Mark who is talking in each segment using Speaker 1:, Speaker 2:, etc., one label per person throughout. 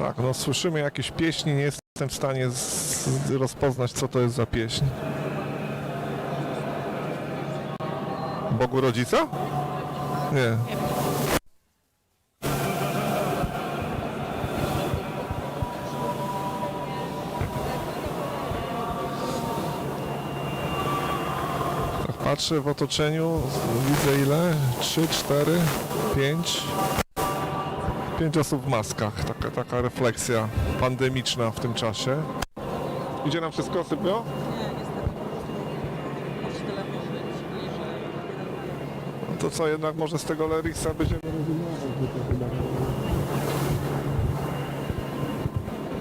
Speaker 1: Tak, no słyszymy jakieś pieśni, nie jestem w stanie rozpoznać, co to jest za pieśń. Bogu Rodzica? Nie. Patrzę w otoczeniu, widzę ile? 3, 4, 5. Pięć osób w maskach. Taka, taka refleksja pandemiczna w tym czasie. Idzie nam wszystko, Sylwio? No to co, jednak może z tego Leriksa będziemy rezygnować.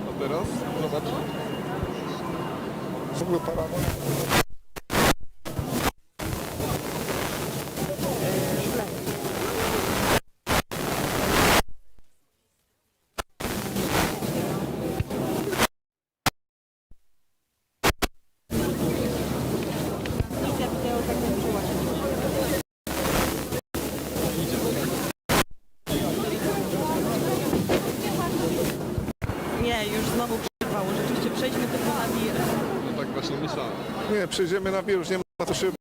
Speaker 1: A teraz? Zobacz. W ogóle.
Speaker 2: Nie, już znowu przerwało. Rzeczywiście przejdźmy tylko na wir.
Speaker 3: No tak właśnie myślałem.
Speaker 1: Nie, przejdziemy na wież, nie ma co się